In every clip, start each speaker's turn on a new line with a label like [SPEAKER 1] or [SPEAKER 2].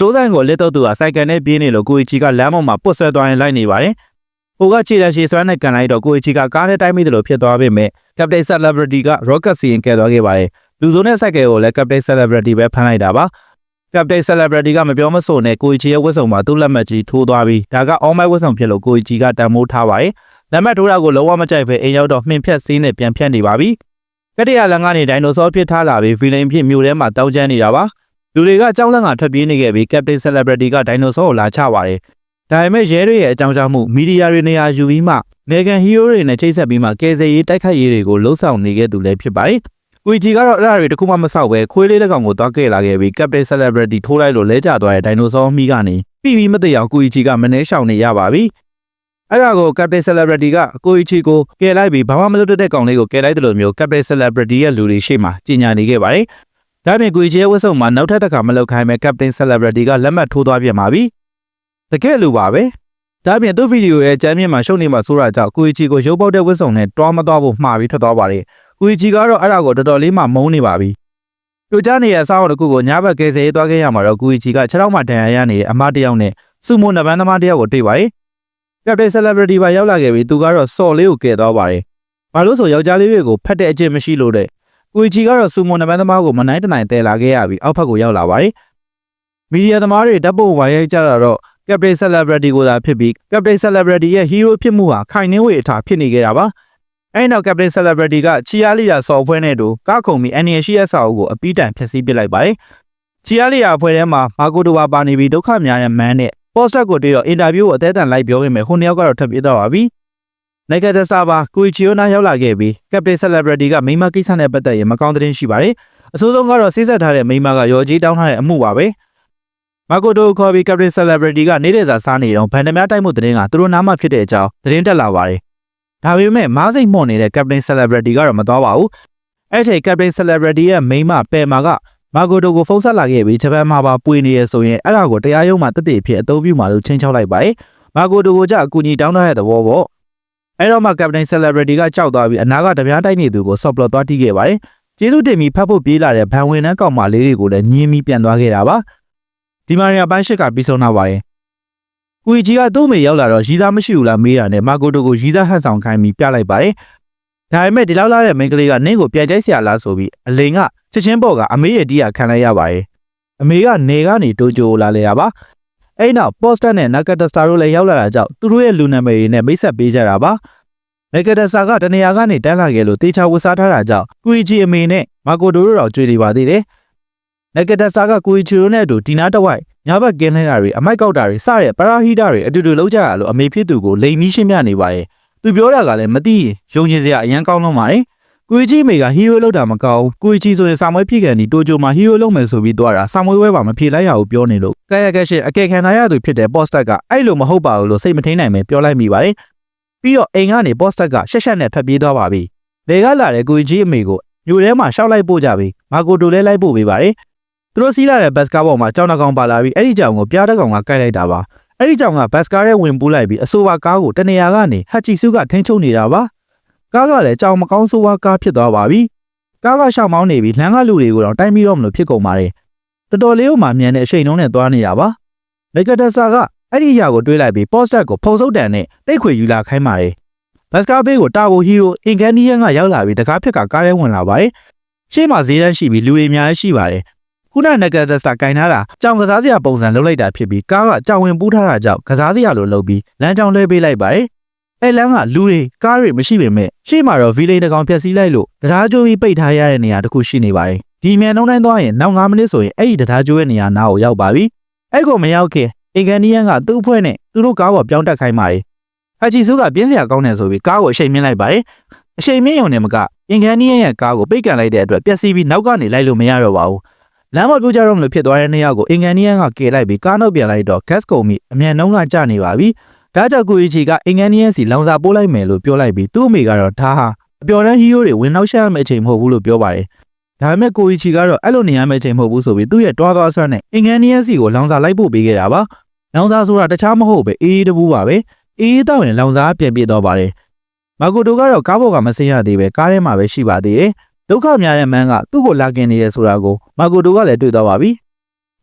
[SPEAKER 1] တိုးဆိုင်ကိုလက်တော့သူကစိုက်ကယ်နဲ့ပြေးနေလို့ကိုအီချီကလမ်းပေါ်မှာပုတ်ဆွဲသွားရင်လိုက်နေပါတယ်။ဟိုကခြေလက်ရှည်ဆွမ်းနဲ့ကန်လိုက်တော့ကိုအီချီကကားနဲ့တိုက်မိတယ်လို့ဖြစ်သွားပေမဲ့ Captain Celebrity က Rocket စီရင်ကဲသွားခဲ့ပါတယ်။လူစုံနဲ့စိုက်ကယ်ကိုလည်း Captain Celebrity ပဲဖမ်းလိုက်တာပါ။ Captain Celebrity ကမပြောမဆိုနဲ့ကိုအီချီရဲ့ဝတ်စုံမှာသူ့လက်မှတ်ကြီးထိုးသွားပြီးဒါက all my ဝတ်စုံဖြစ်လို့ကိုအီချီကတန်မိုးထားပါတယ်။လက်မှတ်ထိုးတာကိုလုံးဝမကြိုက်ပဲအိမ်ရောက်တော့မှင်ဖြတ်စင်းနဲ့ပြန်ဖြတ်နေပါပြီ။ကတရလန်ကနေဒိုင်နိုဆောဖြစ်ထားလာပြီးဗီလိန်ဖြစ်မြို့ထဲမှာတောင်းကျမ်းနေတာပါ။ လူတွေကကြောင်းလန့်ကထွက်ပြေးနေခဲ့ပြီး Captain Celebrity ကဒိုင်နိုဆောကိုလာချပါတယ်။ဒါပေမဲ့ရဲတွေရဲ့အကြောင်းကြားမှုမီဒီယာတွေနေရာယူပြီးမှမေဂန်ဟီးရိုးတွေနဲ့ချိတ်ဆက်ပြီးမှကယ်ဆယ်ရေးတိုက်ခိုက်ရေးတွေကိုလှုပ်ဆောင်နေခဲ့သူလည်းဖြစ်ပါတယ်။ကွီဂျီကတော့အဲ့ဒါတွေတခုမှမဆောက်ပဲခွေးလေးလက်ကောင်ကိုသွားခဲ့လာခဲ့ပြီး Captain Celebrity ထိုးလိုက်လို့လဲကျသွားတဲ့ဒိုင်နိုဆောမိကနေပြီးပြီးမသိအောင်ကွီဂျီကမနှဲရှောင်နေရပါပြီ။အဲ့ဒါကို Captain Celebrity ကကိုအီချီကိုကယ်လိုက်ပြီးဘာမှမလုပ်တတ်တဲ့ကောင်လေးကိုကယ်လိုက်တယ်လို့မျိုး Captain Celebrity ရဲ့လူတွေရှေ့မှာကြီးညာနေခဲ့ပါတယ်။ ဒါပြင်ကိုအီချီရဲ့ဝတ်စုံမှာနောက်ထပ်တစ်ခါမလုပ်ခိုင်းမဲ့ Captain Celebrity ကလက်မှတ်ထိုးသွားပြန်ပါပြီ။တကယ်လို့ပါပဲ။ဒါပြင်သူ့ဗီဒီယိုရဲ့အကြမ်းမြင့်မှာရှုပ်နေမှာဆိုတာကြောင့်ကိုအီချီကိုရုပ်ပေါက်တဲ့ဝတ်စုံနဲ့တွားမသွားဖို့မှားပြီးထွက်သွားပါတယ်။ကိုအီချီကတော့အဲ့ဒါကိုတော်တော်လေးမှမုန်းနေပါပြီ။ကြိုကြားနေတဲ့အစားအသောက်တစ်ခုကိုညဘက်ကယ်ဆယ်ရေးသွားခဲ့ရမှာတော့ကိုအီချီကခြေထောက်မှာဒဏ်ရာရနေတဲ့အမတစ်ယောက်နဲ့စုမိုနဘန်းသမားတစ်ယောက်ကိုတွေ့ပါတယ်။ Captain Celebrity ပါရောက်လာခဲ့ပြီးသူကတော့စော်လေးကိုကယ်သွားပါတယ်။ဘာလို့ဆိုယောက်ျားလေးတွေကိုဖတ်တဲ့အကျင့်မရှိလို့တဲ့။ ကိုအီချီကတော့စုမိုနဘန်းသမားကိုမနိုင်တနိုင်တဲလာခဲ့ရပြီးအောက်ဖက်ကိုရောက်လာပါတယ်။မီဒီယာသမားတွေတပ်ဖို့ဝိုင်းရိုက်ကြတာတော့ Captain Celebrity ကိုသာဖြစ်ပြီး Captain Celebrity ရဲ့ hero ဖြစ်မှုဟာခိုင်နှင်းဝေအထာဖြစ်နေခဲ့တာပါ။အဲဒီနောက် Captain Celebrity ကချီယာလီယာစော်ဖွဲ့နဲ့တူကားခုံပြီး NN ရှိရစာအုပ်ကိုအပီးတိုင်ဖျက်ဆီးပစ်လိုက်ပါတယ်။ချီယာလီယာအဖွဲ့ထဲမှာမာကိုတိုဘာပါနေပြီးဒုက္ခများတဲ့မန်းနဲ့ poster ကိုတွေ့တော့အင်တာဗျူးကိုအသေးအံလိုက်ပြောပေမဲ့ဟိုနှစ်ယောက်ကတော့ထပ်ပြေးတော့ပါပြီ။ Naked Star ပါကိုချီယိုနာရောက်လာခဲ့ပြီး Captain Celebrity ကမိန်းမကိစ္စနဲ့ပတ်သက်ရင်မကောင်းတဲ့တင်ရှိပါတယ်။အဆိုးဆုံးကတော့စိစက်ထားတဲ့မိန်းမကရော်ကြီးတောင်းထားတဲ့အမှုပါပဲ။မာကိုတိုခေါ်ပြီး Captain Celebrity ကနေတဲ့စာစားနေတော့ဗန်ဒမများတိုက်မှုသတင်းကသူတို့နားမှဖြစ်တဲ့အကြောင်းသတင်းတက်လာပါတယ်။ဒါပေမဲ့မားစိတ်မော့နေတဲ့ Captain Celebrity ကတော့မတော်ပါဘူး။အဲ့ဒီ Captain Celebrity ရဲ့မိန်းမပယ်မာကမာကိုတိုကိုဖုန်းဆက်လာခဲ့ပြီးဂျပန်မှာပါပွေနေရဆိုရင်အဲ့ဒါကိုတရားရုံးမှာတက်တည်ဖြစ်အသုံးပြုမှာလို့ချင်းချောက်လိုက်ပါတယ်။မာကိုတိုကိုကြအကူအညီတောင်းထားတဲ့သဘောပေါ့။ အဲတော့မှ Captain Celebrity ကကြောက်သွားပြီးအနာကတပြားတိုက်နေသူကိုဆော့ပလော့သွားထိခဲ့ပါတယ်ကျေးဇူးတင်ပြီးဖတ်ဖို့ပြေးလာတဲ့ဗန်ဝင်နှန်းကောင်မလေးတွေကိုလည်းညင်းပြီးပြန်သွားခဲ့တာပါဒီမာရီယာပန်းရှစ်ကပြီးဆုံးလာပါတယ်။ဝီဂျီကသူ့မေရောက်လာတော့ရီသားမရှိဘူးလားမေးတာနဲ့မာကိုတိုကိုရီသားဟန်ဆောင်ခိုင်းပြီးပြလိုက်ပါတယ်။ဒါပေမဲ့ဒီလောက်လာတဲ့မိန်းကလေးကနင့်ကိုပြန်ကြိုက်ဆရာလားဆိုပြီးအလိန်ကချက်ချင်းပေါ်ကအမေရဲ့တီးရခံလိုက်ရပါတယ်။အမေကနေကနေတိုးကြိုလာလေတာပါ အဲ့နောက်ပေါ်စတာနဲ့နာကတစတာတို့လည်းရောက်လာတာကြောင့်သူတို့ရဲ့လူနာမည်တွေနဲ့မိတ်ဆက်ပေးကြတာပါ။နာကတစတာကတနေရာကနေတန်းလာခဲ့လို့တေချာဝတ်စားထားတာကြောင့်ကွီဂျီအမေနဲ့မာကိုတိုတို့တော့ကြွေနေပါသေးတယ်။နာကတစတာကကွီဂျီတို့နဲ့အတူဒီနာတဝိုက်ညဘက်ကင်းလှည့်တာတွေအမိုက်ကောက်တာတွေစတဲ့ပရာဟိတာတွေအတူတူလုပ်ကြရလို့အမေဖြစ်သူကိုလိန်မီးရှင်းပြနေပါတယ်။သူပြောတာကလည်းမသိရင်ယုံကြည်စရာအရန်ကောင်းလုံးပါတယ်။ ကိုကြီးမေကဟီးရိုးလောက်တာမကောင်းဘူးကိုကြီးဆိုရင်စာမွေးဖြစ်ကန်ဒီတိုဂျိုမှာဟီးရိုးလောက်မယ်ဆိုပြီးသွားတာစာမွေးဝဲပါမဖြေလိုက်ရဘူးပြောနေလို့ကဲရကဲရှင်အကဲခံထားရသူဖြစ်တဲ့ပေါ့စတက်ကအဲ့လိုမဟုတ်ပါဘူးလို့စိတ်မထိန်နိုင်ပဲပြောလိုက်မိပါတယ်ပြီးတော့အိမ်ကနေပေါ့စတက်ကရှက်ရှက်နဲ့ဖက်ပြေးသွားပါပြီလေကလာတဲ့ကိုကြီးအမေကိုမြို့ထဲမှာရှောက်လိုက်ပို့ကြပြီးမာကိုတိုလဲလိုက်ပို့ပေးပါတယ်သူတို့စီးလာတဲ့ဘတ်စကားပေါ်မှာကြောင်နှကောင်ပါလာပြီးအဲ့ဒီကြောင်ကိုပြားတကောင်ကကိုက်လိုက်တာပါအဲ့ဒီကြောင်ကဘတ်စကားထဲဝင်ပူးလိုက်ပြီးအဆိုပါကားကိုတနေရာကနေဟတ်ချီစုကထိန်းချုပ်နေတာပါ ကားကလည်းကြောင်မကောင်းဆိုးဝါးကားဖြစ်သွားပါပြီကားကရှောက်မောင်းနေပြီးလမ်းကလူတွေကိုတော့တိုက်ပြီးတော့မလို့ဖြစ်ကုန်ပါတယ်တော်တော်လေးကိုမှမြန်တဲ့အချိန်နှုန်းနဲ့သွားနေတာပါမေကတဆာကအဲ့ဒီအရာကိုတွေးလိုက်ပြီးပေါ့စတက်ကိုဖုံစုပ်တန်နဲ့တိတ်ခွေယူလာခိုင်းပါတယ်ဘတ်စကားဘေးကိုတာဘိုဟီရိုအင်ကန်နီယန်ကရောက်လာပြီးတကားဖြစ်ကကားထဲဝင်လာပါတယ်ရှေ့မှာဈေးတန်းရှိပြီးလူတွေအများကြီးရှိပါတယ်ခုနနဂတ်စတာကင်ထားတာကြောင်ကစားစရာပုံစံလုပ်လိုက်တာဖြစ်ပြီးကားကကြောင်ဝင်ပူးထားတာကြောင့်ကစားစရာလိုလုပ်ပြီးလမ်းကြောင်လွှဲပေးလိုက်ပါတယ်။ အဲလမ်းကလူတွေကားတွေမရှိပေမဲ့ရှေ့မှာတော့ဗီလိန်တကောင်ဖြတ်စည်းလိုက်လို့တရားကျိုးပြီးပိတ်ထားရတဲ့နေရာတစ်ခုရှိနေပါတယ်။ဒီမြန်နှုံးတိုင်းသွားရင်နောက်9မိနစ်ဆိုရင်အဲ့ဒီတရားကျိုးရဲ့နေရာနားကိုရောက်ပါပြီ။အဲ့ကိုမရောက်ခင်အင်ကန်နီယန်ကသူ့အဖွဲ့နဲ့သူတို့ကားပေါ်ပြောင်းတက်ခိုင်းပါတယ်။ဟချီစုကပြင်းစရာကောင်းတယ်ဆိုပြီးကားကိုအရှိန်မြင့်လိုက်ပါတယ်။အရှိန်မြင့်ရုံနဲ့မကအင်ကန်နီယန်ရဲ့ကားကိုပိတ်ကန်လိုက်တဲ့အတွက်ပျက်စီးပြီးနောက်ကနေလိုက်လို့မရတော့ပါဘူး။လမ်းမပြူကြတော့မလို့ဖြစ်သွားတဲ့နေရာကိုအင်ကန်နီယန်ကကယ်လိုက်ပြီးကားနောက်ပြန်လိုက်တော့ gas ကုန်ပြီးအမြန်နှုံးကကျနေပါပြီ။ ဒါကြောင့်ကိုအီချီကအင်ကန်နီယန်စီလောင်စာပိုးလိုက်မယ်လို့ပြောလိုက်ပြီးသူ့အမေကတော့ဒါဟာအပျော်တမ်းဟီးရိုးတွေဝင်နောက်ရှက်ရမယ့်အချိန်မဟုတ်ဘူးလို့ပြောပါတယ်။ဒါပေမဲ့ကိုအီချီကတော့အဲ့လိုနေရမယ့်အချိန်မဟုတ်ဘူးဆိုပြီးသူ့ရဲ့တွားသွားဆွမ်းနဲ့အင်ကန်နီယန်စီကိုလောင်စာလိုက်ပို့ပေးခဲ့တာပါ။လောင်စာဆိုတာတခြားမဟုတ်ပဲအေးအေးတပူးပါပဲ။အေးအေးတော့ရင်လောင်စာပြန်ပြေးတော့ပါတယ်။မာကိုတိုကတော့ကားပေါ်ကမဆင်းရသေးပဲကားထဲမှာပဲရှိပါသေးတယ်။ဒုက္ခများတဲ့မန်းကသူ့ကိုလာกินနေရဲဆိုတာကိုမာကိုတိုကလည်းတွေ့သွားပါပြီ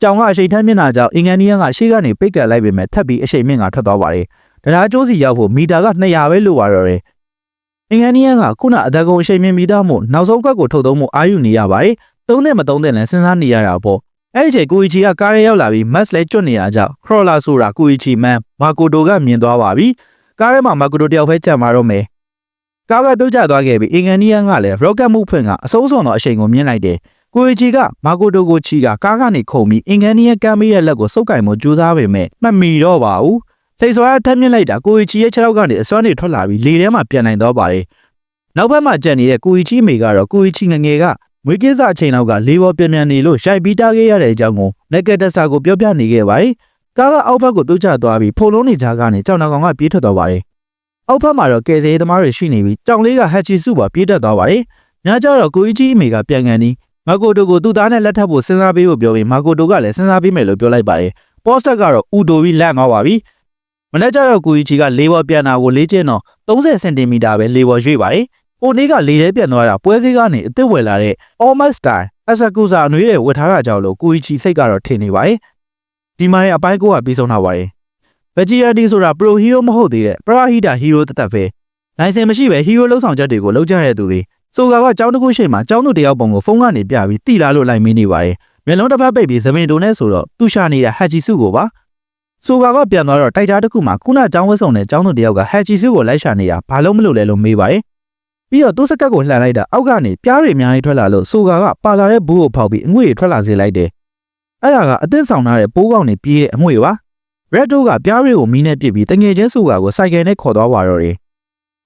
[SPEAKER 1] ကြောင်ကအချိန်ထမ်းမျက်နှာကြောင့်အင်္ဂန်နီးယားကရှေ့ကနေပိတ်ကတ်လိုက်ပေမဲ့ထပ်ပြီးအချိန်မြင့်ကထွက်သွားပါတယ်။တရားကျိုးစီရောက်ဖို့မီတာက200ပဲလိုပါတော့တယ်။အင်္ဂန်နီးယားကခုနအတကုံအချိန်မြင့်ပြီးသားမို့နောက်ဆုံးကတ်ကိုထုတ်သုံးမှုအာယူနေရပါတယ်။သုံးတဲ့မသုံးတဲ့လည်းစဉ်းစားနေရတာပေါ့။အဲ့ဒီချိန်ကိုအီချီကကားရဲရောက်လာပြီးမတ်လဲကျွတ်နေရကြောင်းခရော်လာဆိုတာကိုအီချီမန်မာကိုတိုကမြင်သွားပါပြီ။ကားထဲမှာမာကိုတိုတယောက်ပဲကြံมาတော့မယ်။ကားကပြုတ်ကျသွားခဲ့ပြီးအင်္ဂန်နီးယားကလည်းရော့ကတ်မှုဖွင့်ကအစိုးစွန်သောအချိန်ကိုမြင်လိုက်တယ်။ ကိုအီချီကမာကိုတိုကိုချီကကားကနေခုန်ပြီးအင်္ဂန်နီးယားကမ်းမေးရဲ့လက်ကိုစုပ်ကင်မှုကြိုးစားပေမဲ့မမီတော့ပါဘူး။စိတ်ဆွာထက်မြင့်လိုက်တာကိုအီချီရဲ့ခြေထောက်ကနေအစွမ်းတွေထွက်လာပြီးလေထဲမှာပြန်နိုင်တော့ပါတယ်။နောက်ဘက်မှာကျန်နေတဲ့ကိုအီချီမေကတော့ကိုအီချီငငယ်ကမွေးကင်းစားအချိန်လောက်ကလေးပေါ်ပြန်ပြန်နေလို့ရှိုက်ပြီးတားခဲ့ရတဲ့အကြောင်းကိုနက်ကက်တက်ဆာကိုပြောပြနေခဲ့ပါတယ်။ကားကအောက်ဘက်ကိုတိုးချသွားပြီးဖုန်လုံးနေကြကနေကြောင်နာကောင်ကပြေးထွက်သွားပါတယ်။အောက်ဘက်မှာတော့ကယ်ဆယ်ရေးသမားတွေရှိနေပြီးကြောင်လေးကဟက်ချီစုပါပြေးတက်သွားပါတယ်။ညကျတော့ကိုအီချီမေကပြန်ကန်ပြီး မာကိုတိုကိုသူ့သားနဲ့လက်ထပ်ဖို့စဉ်းစားပေးဖို့ပြောပြီးမာကိုတိုကလည်းစဉ်းစားပေးမယ်လို့ပြောလိုက်ပါတယ်။ပေါ်စတက်ကတော့ဥတိုပြီးလန့်သွားပါပြီ။မနေ့ကျတော့ကိုအီချီကလေးပေါ်ပြန်တာကိုလေးကျင်းတော့30စင်တီမီတာပဲလေးပေါ်ရွေ့ပါတယ်။ဟိုနေ့ကလေထဲပြန်သွားတာပွဲစည်းကနေအစ်စ်ဝယ်လာတဲ့ Almost Style အစကူစာအနွေးတွေဝတ်ထားတာကြောင့်လို့ကိုအီချီစိတ်ကတော့ထင်နေပါတယ်။ဒီမှာရဲ့အပိုင်းကိုကပြီးဆုံးတာပါတယ်။ Veggie ဆိုတာ Pro Hero မဟုတ်သေးတဲ့ Prahita Hero တသက်ပဲ။နိုင်စင်မရှိပဲ Hero လုံးဆောင်ချက်တွေကိုလုပ်ကြတဲ့သူတွေ ဆိုကာကကြောင်းတစ်ခုရှိမှကြောင်းသူတယောက်ပုံကိုဖုန်းကနေပြပြီးတိလာလို့လိုက်မင်းနေပါတယ်။မျက်လုံးတစ်ဖက်ပိတ်ပြီးဇမင်တုံနဲ့ဆိုတော့သူ့ရှာနေတာဟက်ဂျီစုကိုပါ။ဆိုကာကပြန်သွားတော့တိုက်ကြားတစ်ခုမှာခုနကြောင်းဝတ်စုံနဲ့ကြောင်းသူတယောက်ကဟက်ဂျီစုကိုလိုက်ရှာနေတာဘာလို့မလုပ်လဲလို့မေးပါတယ်။ပြီးတော့သူ့စကတ်ကိုလှန်လိုက်တာအောက်ကနေပြားတွေအများကြီးထွက်လာလို့ဆိုကာကပါလာတဲ့ဘူးကိုဖောက်ပြီးအငွေ့တွေထွက်လာစေလိုက်တယ်။အဲ့ဒါကအသစ်ဆောင်ထားတဲ့ပိုးကောင်တွေပြေးတဲ့အငွေ့ပါ။ Red Dog ကပြားတွေကိုမီးနဲ့ပစ်ပြီးတငယ်ချင်းဆိုကာကိုစိုက်ကယ်နဲ့ခေါ်သွားပါတော့တယ်။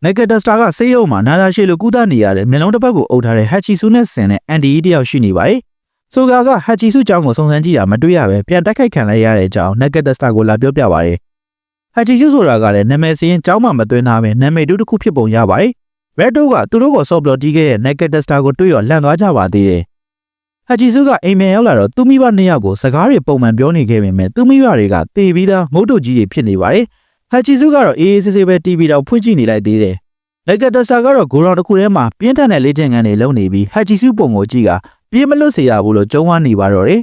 [SPEAKER 1] Naked Star ကဆေးရုံမှာနာတာရှည်လိုကုသနေရတဲ့မျက်လုံးတစ်ပတ်ကိုအုပ်ထားတဲ့ Hachisu နဲ့ဆင်တဲ့အန်ဒီတယောက်ရှိနေပါတယ်။ဆိုကာက Hachisu ကျောင်းကိုစုံစမ်းကြည့်တာမတွေ့ရပဲပြန်တိုက်ခိုက်ခံလိုက်ရတဲ့အကြောင်း Naked Star ကိုလာပြောပြပါတယ်။ Hachisu ဆိုတာကလည်းနာမည်စရင်ကျောင်းမှာမသွင်းထားပဲနာမည်တူတစ်ခုဖြစ်ပုံရပါတယ်။ Red Dog ကသူတို့ကိုဆော့ဘလော့တီးခဲ့တဲ့ Naked Star ကိုတွေ့ရောလန့်သွားကြပါသေးတယ်။ Hachisu ကအိမ်မက်ရောက်လာတော့သူမိဘနှစ်ယောက်ကိုစကားတွေပုံမှန်ပြောနေခဲ့ပေမဲ့သူမိဘတွေကတေပြီးသားမုတ်တုတ်ကြီးတွေဖြစ်နေပါတယ်။ Hachisu ကတော့အေးအေးဆေးဆေးပဲ TV တော့ဖွင့်ကြည့်နေလိုက်သေးတယ်။ Naked Star ကတော့ဂိုရောင်တစ်ခုထဲမှာပြင်းထန်တဲ့လေ့ကျင့်ခန်းတွေလုပ်နေပြီး Hachisu ပုံကိုကြည့်ကပြေးမလွတ်စေရဘူးလို့ကြုံဝါနေပါတော့တယ်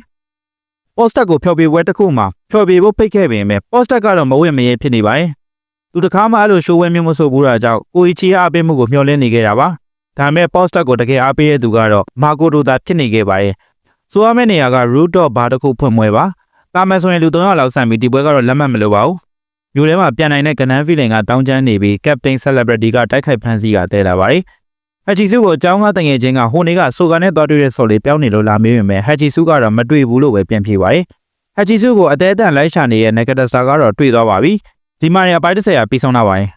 [SPEAKER 1] ။ Poster ကိုဖျော်ဖြေပွဲတစ်ခုမှာဖျော်ဖြေဖို့ဖိတ်ခဲ့ပေမဲ့ Poster ကတော့မဝင့်မရဲဖြစ်နေပါတယ်။သူတခါမှအဲ့လိုရှိုးဝဲမျိုးမဆိုဘူးတာကြောင့်ကိုအီချီအားပေးမှုကိုမျှော်လင့်နေခဲ့တာပါ။ဒါပေမဲ့ Poster ကိုတကယ်အားပေးတဲ့သူကတော့မာကိုတိုသာဖြစ်နေခဲ့ပါတယ်။ဆိုရမယ့်နေရာက root dot bar တစ်ခုဖွင့်ပွဲပါ။တာမယ်ဆိုရင်လူ300လောက်ဆန့်ပြီးဒီပွဲကတော့လက်မှတ်မလို့ပါဘူး။ မြို့ထဲမှာပြန်နိုင်တဲ့ကနန်းဖီလင်ကတောင်းကျမ်းနေပြီး Captain Celebrity ကတိုက်ခိုက်ဖမ်းဆီးကတဲလာပါတယ်။ဟက်ချီစုကိုအကြောင်းကားတငယ်ချင်းကဟိုနေကဆိုကန်နဲ့တွားတွေ့တဲ့ဆော်လေးပြောင်းနေလို့လာမေးပေမဲ့ဟက်ချီစုကတော့မတွေ့ဘူးလို့ပဲပြန်ဖြေပါတယ်။ဟက်ချီစုကိုအသေးအတန်လိုက်ရှာနေတဲ့ Naked Star ကတော့တွေ့သွားပါပြီ။ဒီမှာနေရာပိုင်း30ရာပြီးဆုံးတော့ပါတယ်